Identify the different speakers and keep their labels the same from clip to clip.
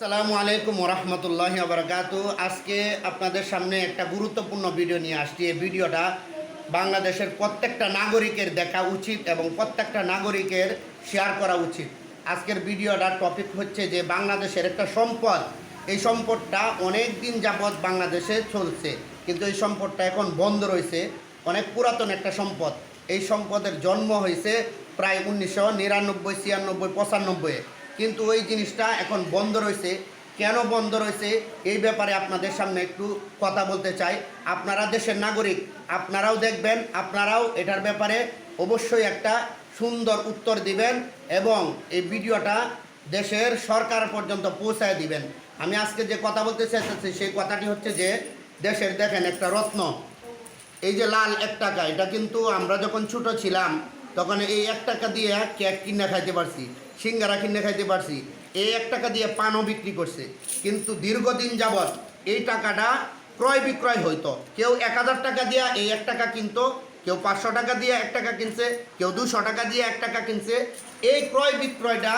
Speaker 1: আসসালামু আলাইকুম রহমতুল্লাহ আবরকাত আজকে আপনাদের সামনে একটা গুরুত্বপূর্ণ ভিডিও নিয়ে আসছি। এই ভিডিওটা বাংলাদেশের প্রত্যেকটা নাগরিকের দেখা উচিত এবং প্রত্যেকটা নাগরিকের শেয়ার করা উচিত। আজকের ভিডিওটার টপিক হচ্ছে যে বাংলাদেশের একটা সম্পদ। এই সম্পদটা অনেক দিন যাবৎ বাংলাদেশে চলছে, কিন্তু এই সম্পদটা এখন বন্ধ রয়েছে। অনেক পুরাতন একটা সম্পদ। এই সম্পদের জন্ম হয়েছে প্রায় উনিশশো নিরানব্বই, ছিয়ানব্বই পঁচানব্বই কিন্তু ওই জিনিসটা এখন বন্ধ রয়েছে। কেন বন্ধ রয়েছে? এই ব্যাপারে আপনাদের সামনে একটু কথা বলতে চাই। আপনারা দেশের নাগরিক, আপনারাও দেখবেন, আপনারাও এটার ব্যাপারে অবশ্যই একটা সুন্দর উত্তর দিবেন এবং এই ভিডিওটা দেশের সরকার পর্যন্ত পৌঁছায় দিবেন। আমি আজকে যে কথা বলতে চাইতেছি সেই কথাটি হচ্ছে যে, দেশের দেখেন একটা রত্ন। এই যে লাল এক টাকা, এটা কিন্তু আমরা যখন ছোট ছিলাম, তখন এই এক টাকা দিয়ে কেক কিনে খাইতে পারছি। সিঙ্গারা কিনে খাইতে পারছি। এই এক টাকা দিয়ে পানও বিক্রি করছে। কিন্তু দীর্ঘদিন যাবৎ এই টাকাটা ক্রয় বিক্রয় হইতো। কেউ এক হাজার টাকা দিয়ে এই এক টাকা কিনতো, কেউ পাঁচশো টাকা দিয়ে এক টাকা কিনছে, কেউ দুশো টাকা দিয়ে এক টাকা কিনছে। এই ক্রয় বিক্রয়টা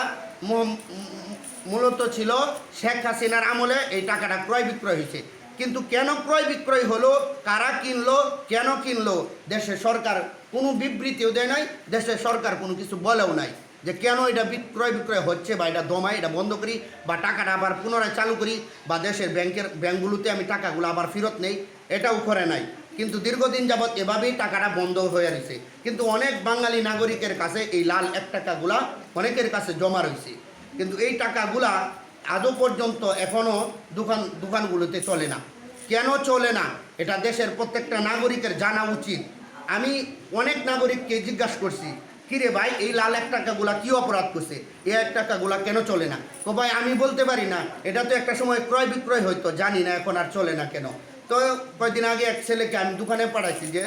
Speaker 1: মূলত ছিল শেখ হাসিনার আমলে এই টাকাটা ক্রয় বিক্রয় হয়েছে। কিন্তু কেন ক্রয় বিক্রয় হলো, কারা কিনলো, কেন কিনলো, দেশের সরকার কোনো বিবৃতিও দেয় নাই, দেশের সরকার কোনো কিছু বলেও নাই। যে কেন এটা বিক্রয় বিক্রয় হচ্ছে বা এটা দমাই এটা বন্ধ করি বা টাকাটা আবার পুনরায় চালু করি বা দেশের ব্যাংকের, ব্যাংকগুলোতে আমি টাকাগুলো আবার ফেরত নেই, এটাও করে নাই। কিন্তু দীর্ঘদিন যাবৎ এভাবেই টাকাটা বন্ধ হয়ে রয়েছে। কিন্তু অনেক বাঙালি নাগরিকের কাছে এই লাল এক টাকাগুলা অনেকের কাছে জমা রয়েছে। কিন্তু এই টাকাগুলা আজও পর্যন্ত এখনও দোকান, দোকানগুলোতে চলে না। কেন চলে না? এটা দেশের প্রত্যেকটা নাগরিকের জানা উচিত। আমি অনেক নাগরিককে জিজ্ঞাসা করছি কিরে ভাই, এই লাল এক টাকাগুলা কী অপরাধ করছে? এই এক টাকাগুলা কেন চলে না? তো ভাই, আমি বলতে পারি না। এটা তো একটা সময় ক্রয় বিক্রয় হইতো, জানি না এখন আর চলে না কেন। তো কয়েকদিন আগে এক ছেলেকে আমি দোকানে পাঠাইছি যে,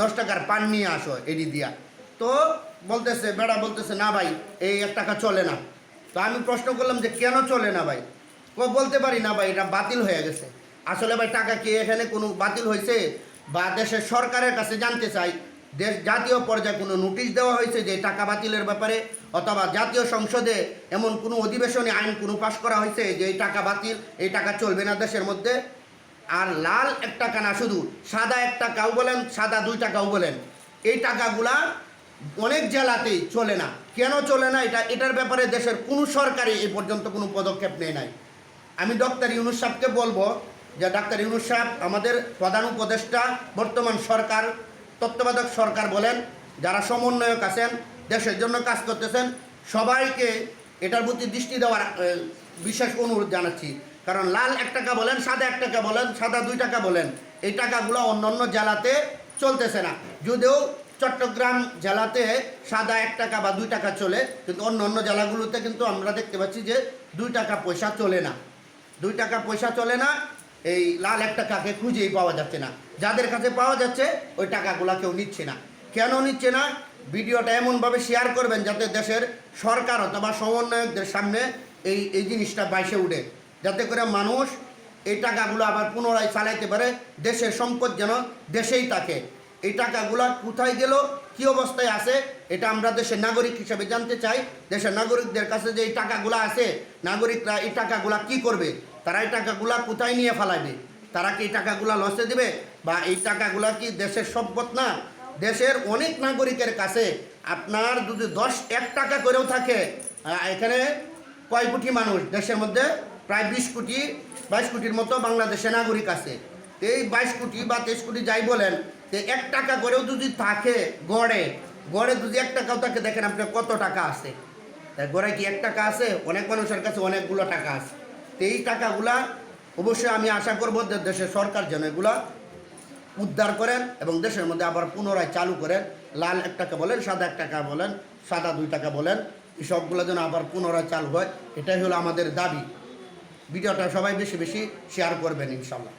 Speaker 1: দশ টাকার পান নিয়ে আসো এডি দিয়া। তো বলতেছে, বেড়া বলতেছে, না ভাই, এই এক টাকা চলে না। তো আমি প্রশ্ন করলাম যে, কেন চলে না ভাই? ও বলতে পারি না ভাই, এটা বাতিল হয়ে গেছে। আসলে ভাই, টাকা কি এখানে কোনো বাতিল হয়েছে বা দেশের সরকারের কাছে জানতে চাই। দেশ জাতীয় পর্যায়ে কোনো নোটিশ দেওয়া হয়েছে যে টাকা বাতিলের ব্যাপারে, অথবা জাতীয় সংসদে এমন কোনো অধিবেশনে আইন কোনো পাশ করা হয়েছে যে এই টাকা বাতিল, এই টাকা চলবে না দেশের মধ্যে? আর লাল এক টাকা না শুধু, সাদা এক টাকাও বলেন, সাদা দুই টাকাও বলেন, এই টাকাগুলা অনেক জেলাতেই চলে না। কেন চলে না? এটা, এটার ব্যাপারে দেশের কোনো সরকারই এ পর্যন্ত কোনো পদক্ষেপ নেয় নাই। আমি ডক্টর ইউনুস সাহেবকে বলব যে ডাক্তার ইউনুস সাহেব আমাদের প্রধান উপদেষ্টা, বর্তমান সরকার তত্ত্বাবধায়ক সরকার বলেন, যারা সমন্বয়ক আছেন, দেশের জন্য কাজ করতেছেন, সবাইকে এটার প্রতি দৃষ্টি দেওয়ার বিশেষ অনুরোধ জানাচ্ছি। কারণ লাল এক টাকা বলেন, সাদা এক টাকা বলেন, সাদা দুই টাকা বলেন, এই টাকাগুলো অন্য অন্য জেলাতে চলতেছে না। যদিও চট্টগ্রাম জেলাতে সাদা এক টাকা বা দুই টাকা চলে, কিন্তু অন্য অন্য জেলাগুলোতে কিন্তু আমরা দেখতে পাচ্ছি যে দুই টাকা পয়সা চলে না। দুই টাকা পয়সা চলে না এই লাল এক টাকাকে খুঁজেই পাওয়া যাচ্ছে না। যাদের কাছে পাওয়া যাচ্ছে, ওই টাকাগুলা কেউ নিচ্ছে না। কেন নিচ্ছে না? ভিডিওটা এমনভাবে শেয়ার করবেন যাতে দেশের সরকার অথবা সমন্বয়কদের সামনে এই এই জিনিসটা বাইসে উঠে। যাতে করে মানুষ এই টাকাগুলো আবার পুনরায় চালাইতে পারে, দেশের সম্পদ যেন দেশেই থাকে। এই টাকাগুলা কোথায় গেল, কি অবস্থায় আছে, এটা আমরা দেশের নাগরিক হিসেবে জানতে চাই। দেশের নাগরিকদের কাছে যে এই টাকাগুলা আছে, নাগরিকরা এই টাকাগুলা কি করবে? তারা এই টাকাগুলা কোথায় নিয়ে ফেলাবে তারা কি এই টাকাগুলা লসে দিবে? বা এই টাকাগুলা কি দেশের সম্পদ না? দেশের অনেক নাগরিকের কাছে আপনার যদি দশ, এক টাকা করেও থাকে এখানে কয় কোটি মানুষ? দেশের মধ্যে প্রায় বিশ কোটি, বাইশ কোটির মতো বাংলাদেশে নাগরিক আছে। এই বাইশ কোটি বা তেইশ কোটি যাই বলেন, তো এক টাকা করেও যদি থাকে গড়ে গড়ে যদি এক টাকাও থাকে, দেখেন আপনার কত টাকা আছে। তাই গড়ে কি এক টাকা আছে? অনেক মানুষের কাছে অনেকগুলো টাকা আছে। এই টাকাগুলা অবশ্যই আমি আশা করব যে দেশের সরকার যেন এগুলা উদ্ধার করেন এবং দেশের মধ্যে আবার পুনরায় চালু করেন। লাল এক টাকা বলেন, সাদা এক টাকা বলেন, সাদা দুই টাকা বলেন, এই সবগুলো যেন আবার পুনরায় চালু হয়, এটাই হলো আমাদের দাবি। ভিডিওটা সবাই বেশি বেশি শেয়ার করবেন ইনশাল্লাহ।